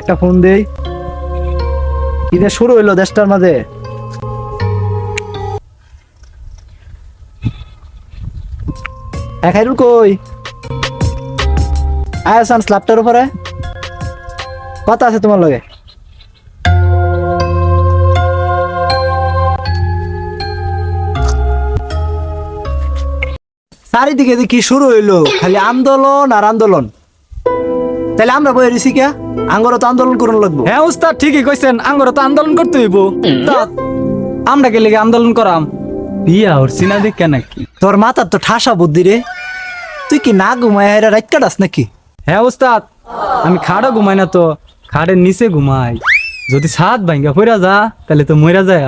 একটা ফোন দেই। ঈদের শুরু হইল দেশটার মাঝে? খাইরুল কই? আয়াসান স্ল্যাপটার উপরে। কথা আছে তোমার লগে। চারিদিকে কি শুরু হইল, খালি আন্দোলন আর আন্দোলন। তাহলে আমরা বই রিসি কে? আঙ্গরও তো আন্দোলন করুন লাগবো। হ্যাঁ উস্তাদ ঠিকই কইছেন আঙ্গর তো আন্দোলন করতে হইব। আমরা কে লেগে আন্দোলন করাম? বিয়া ওর সিনা দেখ কেন কি তোর মাথার তো ঠাসা বুদ্ধি রে। তুই কি না ঘুমায় হেরা রাত কাটাস নাকি? হ্যাঁ উস্তাদ আমি খাড়ও ঘুমাই না তো খাড়ের নিচে ঘুমাই। যদি সাত ভাঙ্গা পড়া যা তাহলে তো মইরা যায়।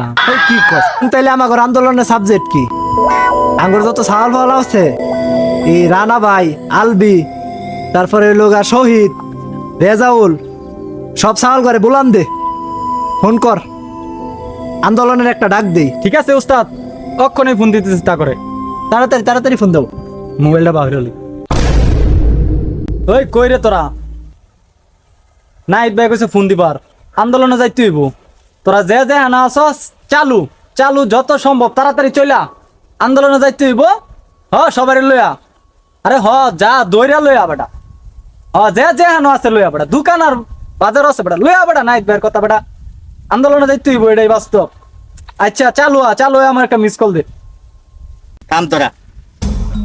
কি কস? তাইলে আমার আন্দোলনের সাবজেক্ট কি? আঙ্গুর যত সাল ভালো আছে এই রানা ভাই আলবি তারপরে লোগা শহীদ রেজাউল সব সাল করে বুলান দে ফোন কর। আন্দোলনের একটা ডাক দেই। ঠিক আছে উস্তাদ। কখনই ফোন দিতে চেষ্টা করে। তাড়াতাড়ি তাড়াতাড়ি ফোন দেবো মোবাইলটা বাহির হলি। ওই কই রে তোরা? নাইট ভাই কইছে ফোন দিবার। আন্দোলনে যাইতে হইব। তোরা যে যে হানা আসস চালু চালু যত সম্ভব তাড়াতাড়ি চইলা। আন্দোলনে যাইতে হইব। হ সবারই লইয়া। আরে হ যা দইরা লইয়া বেটা। হ যে যে হানো আছে লইয়া বেটা দোকান আর বাজার আছে বেটা লইয়া নাইট ভাইয়ের কথা বেটা আন্দোলনে যাইতে হইব এটাই বাস্তব। আচ্ছা চালু আ চালু আমার একটা মিস কল দে। কাম তোরা।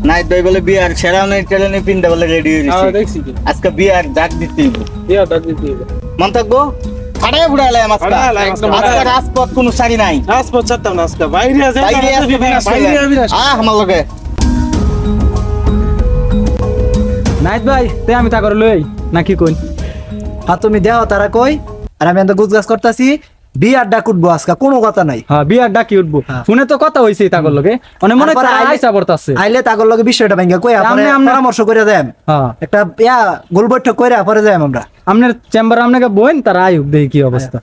নাইট ভাই বলে বিয়ার সেরা নেই টেলেনে পিনতে বলে রেডি হয়ে গেছে। আজকে বিয়ার ডাক দিতে হইব। মন্তব্য ফাড়ায় ফুড়াইলে আজকে ফাড়াইলে, একদম আজকে রাজপথ কোনো সারি নাই। রাজপথ ছাড়তাম না আজকে। বাইরে আছে বাইরে করবে। আহ আমার লগে। নাইট ভাই তে আমি তা করে লই নাকি কই আর তুমি দেও তারা কই? আর আমি এত গুজগাছ করতেছি বিয়ার ডাক উঠবো আজকে কোনো কথা নাই। হ্যাঁ বিয়ার ডাকি উঠবো? হ্যাঁ। ফোনে তো কথা হইছে তাকর লগে। মানে মনে হয় আইলে- আইসা পড়তাছে। আইলে তাগর লগে বিষয়টা ভাঙ্গা কই আপনি আমনে- পরামর্শ করে দেন। হ্যাঁ। একটা ইয়া গোল বৈঠক করে পরে যাই আমরা। আপনার চেম্বার আপনাকে বইন তার আয়ুক দেখি কি অবস্থা।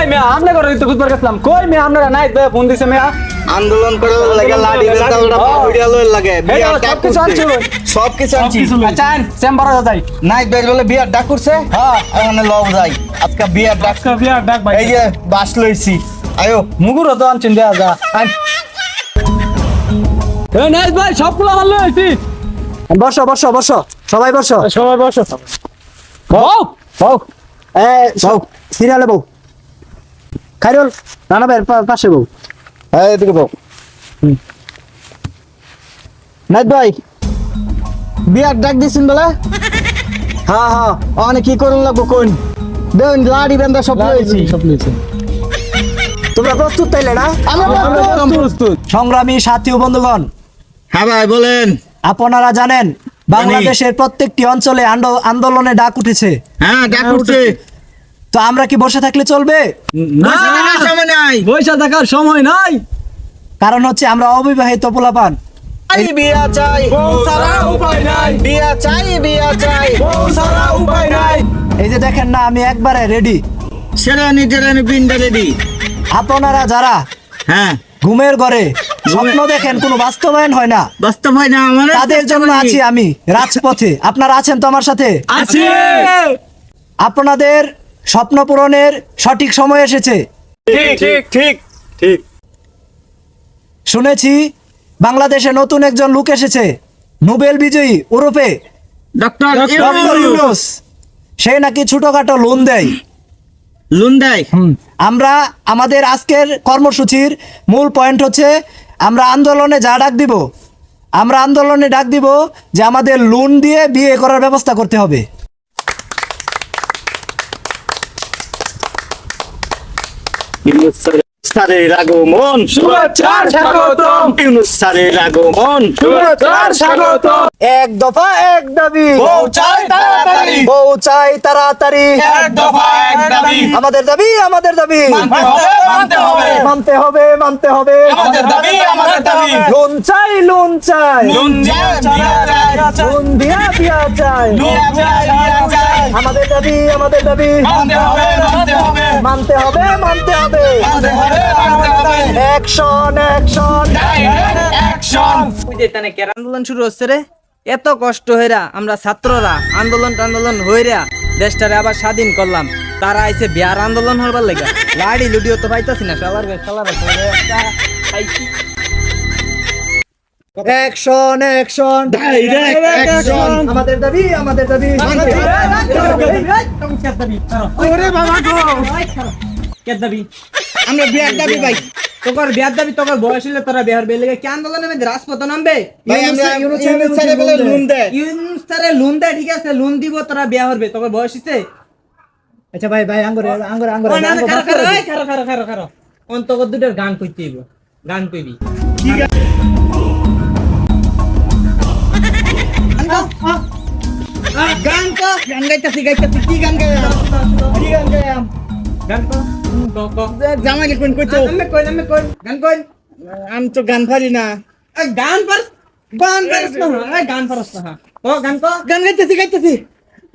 এই মেয়া আপনি করে তো খুঁজবার গেছিলাম। কই মেয়া আপনারা নাই ফোন দিছে মেয়া। আন্দোলন করে লাগে লাডি বেন্দা ওটা ভিডিও লই লাগে বিয়ার ডাক সবকিছু আনছি করছে। সব কিছু আনছি। আচ্ছা চেম্বারে যাই। নাইট ভাই বলে বিয়ার ডাক করছে। হ্যাঁ এখানে লও যাই। আজকে বিয়ার ডাক আজকে বিয়ার ডাক ভাই এই যে বাস লইছি। আয়ো মুগুর তো আনছেন দেয়া যা। আন এই নাই ভাই সবগুলো ভালো হইছি বসো বসো বসো। সবাই বসো। সবাই বসো। বউ বউ। এ বউ সিরিয়ালে বউ। খাইরুল ভাইয়ের পা- পাশে বউ। হ্যাঁ এদিকে নাইট ভাই বিয়ার ডাক দিছেন বলে? হ্যাঁ হ্যাঁ। অনেক কি করুন লাগবো কোন? দেন লাড়ি বেন্দা সব লইছি। সব লইছে। তোমরা প্রস্তুত তাইলে না? আমরা প্রস্তুত। সংগ্রামী সাথী ও বন্ধুগণ হ্যাঁ ভাই বলেন। আপনারা জানেন বাংলাদেশের প্রত্যেকটি অঞ্চলে আন্দ- আন্দোলনে ডাক উঠেছে। হ্যাঁ ডাক উঠছে। তো আমরা কি বসে থাকলে চলবে? না। সময় নাই। পয়সা থাকার সময় নাই। কারণ হচ্ছে আমরা অবিবাহিত পোলাপান। বিয়া চাই। উপায় নাই। বিয়া চাই বিয়া চাই। উপায় নাই। এই যে দেখেন না আমি একবারে রেডি সেরানি টেরানি পিন্ডা রেডি আপনারা যারা হ্যাঁ। ঘুমের ঘরে স্বপ্ন দেখেন কোনো বাস্তবায়ন হয় না। বাস্তব হয় না আমার তাদের জন্য আছি আমি রাজপথে। আপনারা আছেন তো আমার সাথে? আছে। আপনাদের স্বপ্ন পূরণের সঠিক সময় এসেছে। ঠিক ঠিক ঠিক ঠিক। শুনেছি বাংলাদেশে নতুন একজন লোক এসেছে নোবেল বিজয়ী ওরফে ডক্টর ইউনুস। সে নাকি ছোটখাটো লোন দেয়। লুন্দাই হুম, আমরা আমাদের আজকের কর্মসূচির মূল পয়েন্ট হচ্ছে আমরা আন্দোলনে যা ডাক দিব আমরা আন্দোলনে ডাক দিব যে আমাদের লোন দিয়ে বিয়ে করার ব্যবস্থা করতে হবে। স্যারের আগমন। শুভেচ্ছার স্বাগতম। ইউনুস স্যারের আগমন। শুভেচ্ছার স্বাগতম। এক দফা এক দাবি। বউ চাই তাড়াতাড়ি। বউ চাই তাড়াতাড়ি। এক দফা এক দাবি। আমাদের দাবি আমাদের দাবি। মানতে হবে মানতে হবে। মানতে হবে আমাদের দাবি আমাদের দাবি। লোন চাই লোন চাই। চাই বিয়া চাই। লোন দিয়া বিয়া চাই। চাই বিয়া চাই। আমাদের দাবি আমাদের দাবি। মানতে হবে মানতে হবে। মানতে হবে মানতে হবে। মানতে হবে মানতে হবে। অ্যাকশন অ্যাকশন অ্যাকশন তানে কেন আন্দোলন শুরু হচ্ছে রে। এত কষ্ট হইরা আমরা ছাত্ররা আন্দোলন টান্দোলন হইরা দেশটারে আবার স্বাধীন করলাম। তারা আইছে বিয়ার আন্দোলন হবার লেগা। লাড়ি লুডিও তো পাইতাছি না সবার সবার অ্যাকশন অ্যাকশন Direct action. আমাদের দাবি আমাদের দাবি। আমরা বিয়ার দাবি ভাই। তোর বিয়ার দাবি তোর বয়স হইলে তোরা বিহার বেলে কি আন্দোলনের মধ্যে রাজপথ নামবে? ভাই আমরা ইউনুস- ইউনুস ইউনুস বলে লোন দেয় ইউনুস স্যারে লোন দেয় ঠিক আছে? লোন দিব তোরা বিয়া হরবে তোর বয়স হইছে? আচ্ছা ভাই ভাই আঙ্গুরে আঙ্গুরে আঙ্গুরে খারো, খারো, খারো, খারো। অন্তগত দুটোর গান কইতে হইব। গান কইবি। গান তো গান গাইতাছি গাইতাছি কি গান গাই কি গান গাই গান কো ক কোন আমি কই আমি কই গান কই আমি তো গান পারি না গান পার গান পারস না গান পারস না ক গান কো গান গাইতেছি গাইতেছি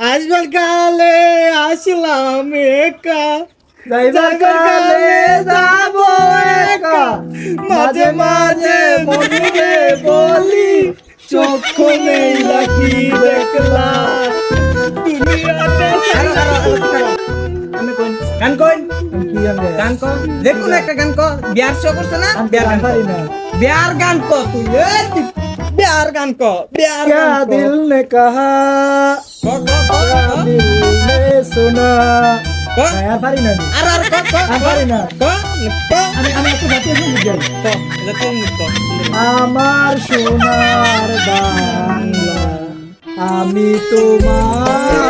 আসবার কালে আসলাম একা মাঝে মাঝে মনে বলি চক্ষু নেই লাকি দেখলাম একটা গান কো বিয়ার শো গান পারি তুই বিয়ার গান কো বিয়ার দিল নে কাহা। দিল আর আর আমার সোনার বাংলা আমি তোমার